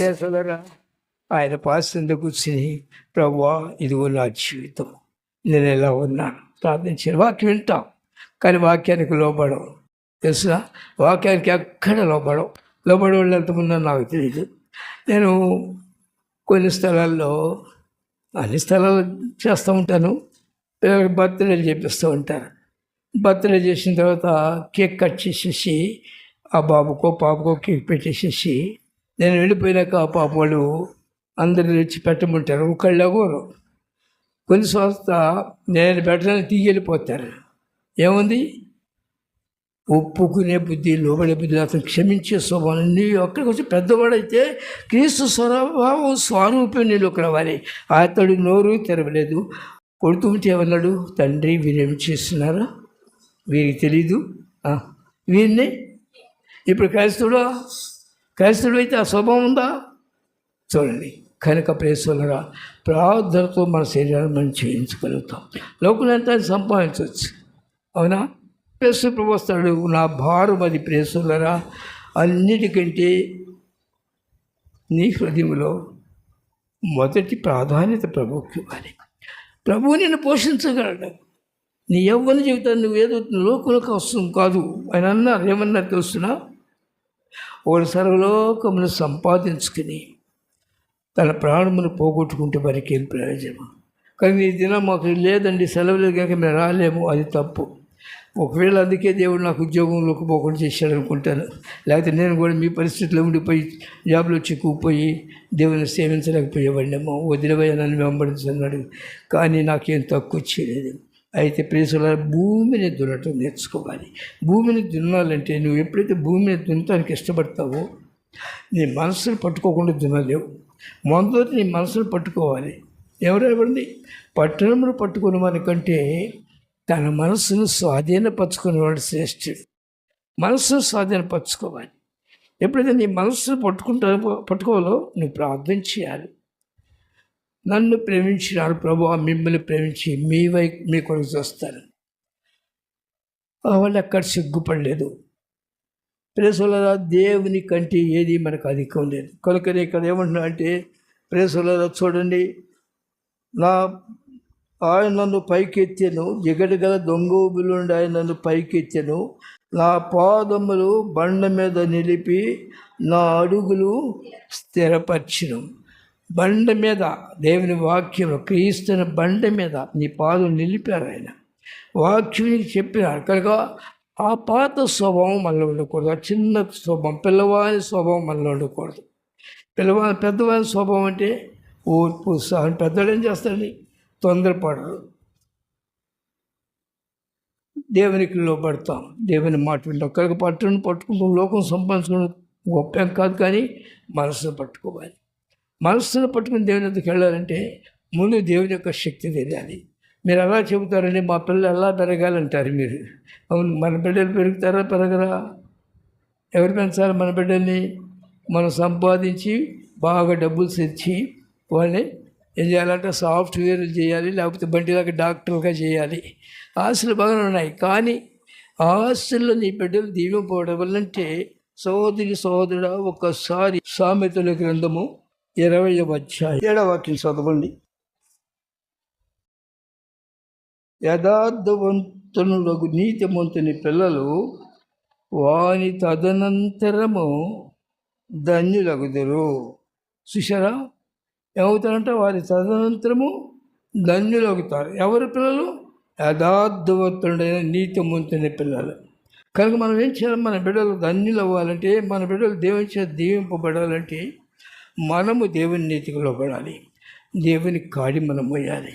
చేసలరా ఆయన పాసింద కూర్చుని ప్రభా ఇదిగో నా జీవితం. నేను ఎలా ఉన్నాను? ప్రార్థించిన వాక్యం వింటాం. కానీ వాక్యానికి లోబడవు తెలుసా? వాక్యానికి ఎక్కడ లోబడవు లోబడి వాళ్ళు ఎంతమందో నాకు తెలియదు నేను కొన్ని స్థలాల్లో అన్ని స్థలాలు చేస్తూ ఉంటాను. పిల్లలకి బర్త్డేలు చేపిస్తూ ఉంటాను. బర్త్డే చేసిన తర్వాత కేక్ కట్ చేసేసి ఆ బాబుకో పాపకో కేక్ పెట్టేసేసి నేను వెళ్ళిపోయినాక పాప వాళ్ళు అందరిని వచ్చి పెట్టమంటారు. ఒకళ్ళు ఎవరు కొన్ని సంస్థ నేను పెట్టడానికి తీయెళ్ళిపోతారు ఏముంది? ఒప్పుకునే బుద్ధి లోబడే బుద్ధి అతను క్షమించే స్వభావం నీ ఒక్కడికి వచ్చి పెద్దవాడైతే క్రీస్తు స్వభావం స్వరూపం నేను ఒక రావాలి అతడు నోరు తెరవలేదు. కొడుతుంటే ఏమన్నాడు? తండ్రి వీరేమి చేస్తున్నారా వీరికి తెలీదు. వీరిని. ఇప్పుడు క్రైస్తవుడు క్రైస్తవుడు అయితే ఆ స్వభావం ఉందా? చూడండి. కనుక ప్రేసులరా ప్రార్థనతో మన శరీరాన్ని మనం చేయించగలుగుతాం. లోకులంతా సంపాదించవచ్చు? అవునా? ప్రేసు వస్తాడు. నా భారం అది ప్రేసులరా అన్నిటికంటే నీ హృదయంలో మొదటి ప్రాధాన్యత ప్రభుకి ఇవ్వాలి ప్రభువు నిన్ను పోషించగలడు. నీ యవ్వన జీవితాన్ని నువ్వు ఏదో లోకంలోకి వస్తుంది కాదు. ఆయన అన్నారు ఏమన్నారు తెలుస్తున్నా వాడు సర్వలోకమును సంపాదించుకుని తన ప్రాణమును పోగొట్టుకుంటే వారికి ఏం ప్రయోజనం? కానీ ఈ దినం మాకు లేదండి సెలవులు కనుక మేము రాలేము అది తప్పు. ఒకవేళ అందుకే దేవుడు నాకు ఉద్యోగంలోకి పోకుండా చేశాడు అనుకుంటాను. లేకపోతే నేను కూడా మీ పరిస్థితిలో ఉండిపోయి జాబ్లో చిక్కుపోయి దేవుని సేవించలేకపోయేవాడినేమో. వదిలిపోయానని నన్ను వెంబడించన్నాడు కానీ నాకేం తక్కువ చేయలేదు. అయితే ప్రేసుల భూమిని దున్నటం నేర్చుకోవాలి. భూమిని దున్నాలంటే నువ్వు ఎప్పుడైతే భూమిని దున్నటానికి ఇష్టపడతావో నీ మనసును పట్టుకోకుండా దున్నలేవు. మొదటి నీ మనసును పట్టుకోవాలి. ఎవరెవరిని పట్టణమును పట్టుకుని మనకంటే తన మనసును స్వాధీనపరచుకునేవాడు శ్రేష్ఠుడు. మనసును స్వాధీనపరచుకోవాలి. ఎప్పుడైతే నీ మనసును పట్టుకుంటా పట్టుకోవాలో నువ్వు ప్రార్థన చేయాలి. నన్ను ప్రేమించినారు ప్రభు మిమ్మల్ని ప్రేమించి మీ వై మీ కొరకు చూస్తారు. వాళ్ళు ఎక్కడ సిగ్గుపడలేదు. ప్రేసులరా దేవుని కంటే ఏది మనకు అధికం లేదు. కనుకనే ఇక్కడ ఏమంటున్నా అంటే ప్రేసులరా చూడండి నా ఆయన నన్ను పైకెత్తాను ఎగడు గల దొంగోబులుండి ఆయన నన్ను పైకెత్తాను నా పాదములు బండ మీద నిలిపి నా అడుగులు స్థిరపరిచినాం. బండ మీద దేవుని వాక్యం క్రీస్తుని బండ మీద నీ పాదం నిలిపారు ఆయన. వాక్యం నీకు చెప్పినారు కనుక ఆ పాత స్వభావం మనలో ఉండకూడదు. ఆ చిన్న స్వభావం పిల్లవాని స్వభావం మనలో ఉండకూడదు. పిల్లవాని పెద్దవాని స్వభావం అంటే ఓర్పు సహనం. పెద్దవాడు ఏం చేస్తాడని తొందరపడరు దేవునికి లోపడతాం దేవుని మాట వింటాం. కనుక పట్టును పట్టుకుంటాం. లోకం సంపాదించుకోవడం గొప్ప కాదు కానీ మనసును పట్టుకోవాలి. మనస్సును పట్టుకుని దేవుని ఎందుకు వెళ్ళాలంటే ముందు దేవుని యొక్క శక్తి తెలియాలి. మీరు ఎలా చెబుతారండి మా పిల్లలు ఎలా పెరగాలంటారు మీరు? అవును మన బిడ్డలు పెరుగుతారా పెరగరా? ఎవరు పెంచాలి మన బిడ్డల్ని? మనం సంపాదించి బాగా డబ్బులు తెచ్చి వాళ్ళని ఏం చేయాలంటే సాఫ్ట్వేర్ చేయాలి లేకపోతే బండిలాగా డాక్టర్గా చేయాలి. ఆశలు బాగానే ఉన్నాయి కానీ ఆస్తుల్లో ఆశల్లో నీ బిడ్డలు దీవిపోవడం వల్లంటే సహోదరి సోదరుడు ఒక్కసారి సామెతల గ్రంథము ఇరవై అధ్యాయం. ఏడవ వాక్యం చదవండి. యథార్థవంతునులకు నీతిమంతుని పిల్లలు వాని తదనంతరము ధన్యులగుదురు. చూసారా ఏమవుతారంటే వారి తదనంతరము ధన్యులగుతారు. ఎవరి పిల్లలు? యథార్థవంతుడైన నీతిమంతుని పిల్లలు. కనుక మనం ఏం చేయాలి? మన బిడ్డలు ధన్యులు అవ్వాలంటే మన బిడ్డలు దేవుని చేత దీవింపబడాలంటే మనము దేవుని నీతికి లోపడాలి దేవుని కాడి మనం పోయాలి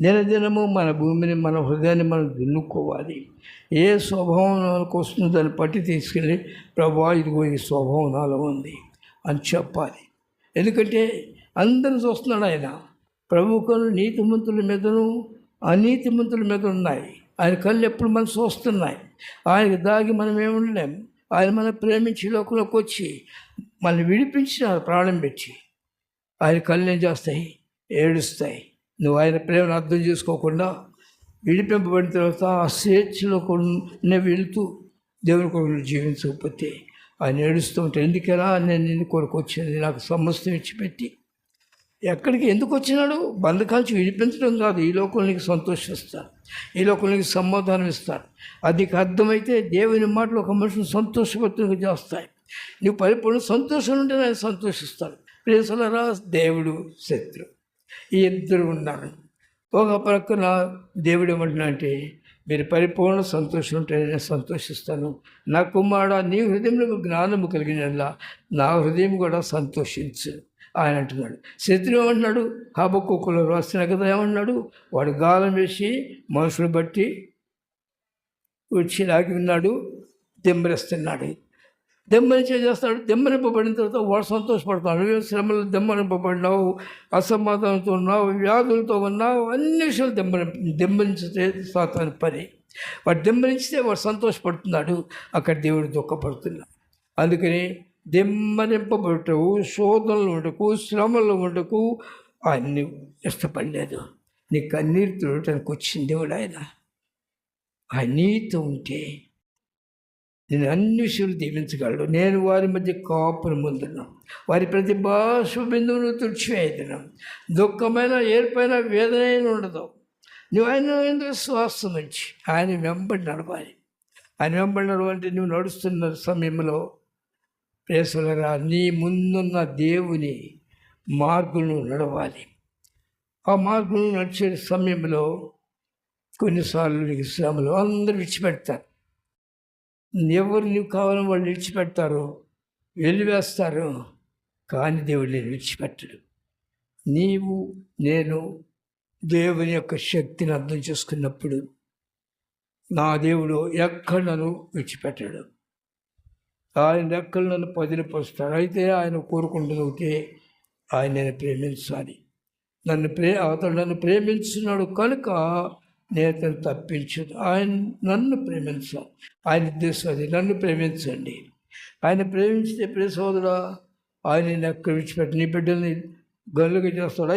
దినదినము మన భూమిని మన హృదయాన్ని మనం దున్నుకోవాలి. ఏ స్వభావం మనకు వస్తుందో దాన్ని పట్టి తీసుకెళ్ళి ప్రభా ఇదిగో ఈ స్వభావం నాలో ఉంది అని చెప్పాలి. ఎందుకంటే అందరూ చూస్తున్నాడు ఆయన. ప్రభుకులు నీతిమంతుల మీదను అనీతిమంతుల మీద ఉన్నాయి. ఆయన కళ్ళు ఎప్పుడు మనం చూస్తున్నాయి ఆయనకు దాగి మనం ఏముండలేం ఆయన మనం ప్రేమించి లోకంలోకి వచ్చి మనల్ని విడిపించిన ప్రాణం పెట్టి ఆయన కళ్ళు ఏం చేస్తాయి ఏడుస్తాయి. నువ్వు ఆయన ప్రేమను అర్థం చేసుకోకుండా విడిపింపబడిన తర్వాత ఆ స్వేచ్ఛలో కొన్ని వెళుతూ దేవుని కొరకు జీవించకపోతే ఆయన ఏడుస్తూ ఉంటే ఎందుకెలా నేను నిన్ను కొడుకొచ్చింది నాకు సమస్తం ఇచ్చిపెట్టి ఎక్కడికి ఎందుకు వచ్చినాడు? బంధకాల్చి విడిపించడం కాదు ఈ లోకంలో సంతోషిస్తారు ఈ లోకంలో సమాధానం ఇస్తారు అది అర్థమైతే దేవుని మాటలు ఒక మనిషిని సంతోషపత్రిక చేస్తాయి. నీవు పరిపూర్ణ సంతోషం ఉంటే ఆయన సంతోషిస్తాను ప్రేసలరా దేవుడు శత్రు. ఈ ఇద్దరు ఉన్నారు. ఒక ప్రక్కన దేవుడు ఏమంటున్నా అంటే మీరు పరిపూర్ణ సంతోషం ఉంటే నేను సంతోషిస్తాను. నా కుమారుడ నీ హృదయంలో జ్ఞానము కలిగినలా నా హృదయం కూడా సంతోషించు. ఆయన అంటున్నాడు. శత్రువు ఏమంటున్నాడు? హాబక్కులో రాసిన కదా ఏమన్నాడు వాడు గాలం వేసి మనుషులు బట్టి వచ్చి లాగి ఉన్నాడు దెమ్మరిస్తున్నాడు దెమ్మని చేస్తాడు దెమ్మనింపబడిన తర్వాత వాడు సంతోషపడతాడు. నువ్వు శ్రమలు దెమ్మనింపబడినావు అసమాధానంతో ఉన్నావు వ్యాధులతో ఉన్నావు అన్ని విషయాలు దెమ్మని దెమ్మనించే సాతాను పని. వాడు దెమ్మనిస్తే వాడు సంతోషపడుతున్నాడు. అక్కడ దేవుడు దుఃఖపడుతున్నాడు. అందుకని దెమ్మరింపబడటకు శోధనలు ఉండకు శ్రమలు ఉండకు అన్ని ఇష్టపడలేదు. నీ కన్నీరు తుడటానికి వచ్చింది దేవుడు ఆయన? ఆ నీతి ఉంటే నేను అన్ని విషయాలు దీవించగలడు నేను వారి మధ్య కాపును ముందున్నాను వారి ప్రతి భాష బిందువును తుడిచివేయదును. దుఃఖమైన ఏర్పైన వేదన ఉండదు. నువ్వు ఆయన ఎందుకు శ్వాసం నుంచి? ఆయన వెంబడి నడవాలి. ఆయన వెంబడి నడవాలంటే నువ్వు నడుస్తున్న సమయంలో ప్రేసులరా నీ ముందున్న దేవుని మార్గులను నడవాలి. ఆ మార్గులను నడిచే సమయంలో కొన్నిసార్లు నీకు శ్రమలు అందరూ విడిచిపెడతారు. ఎవరు నీవు కావాలని వాళ్ళు విడిచిపెడతారు వెలివేస్తారు కానీ దేవుడు నేను విడిచిపెట్టడు. నీవు నేను దేవుని యొక్క శక్తిని అర్థం చేసుకున్నప్పుడు నా దేవుడు ఎక్కడ నన్ను విడిచిపెట్టాడు? ఆయన ఎక్కడ నన్ను పదిలిపోస్తాడు? అయితే ఆయన కోరుకుంటుంది ఒకటే ఆయన నేను ప్రేమించాలి. నన్ను ప్రే అతను నన్ను ప్రేమించున్నాడు కనుక నేతను అతను తప్పించదు. ఆయన నన్ను ప్రేమించాలి ఆయన ఉద్దేశం అది నన్ను ప్రేమించండి. ఆయన ప్రేమించితే ప్రే సోదరా ఆయన ఎక్కడ విడిచిపెట్టి నీ బిడ్డల్ని గల్లుగా చేస్తాడా?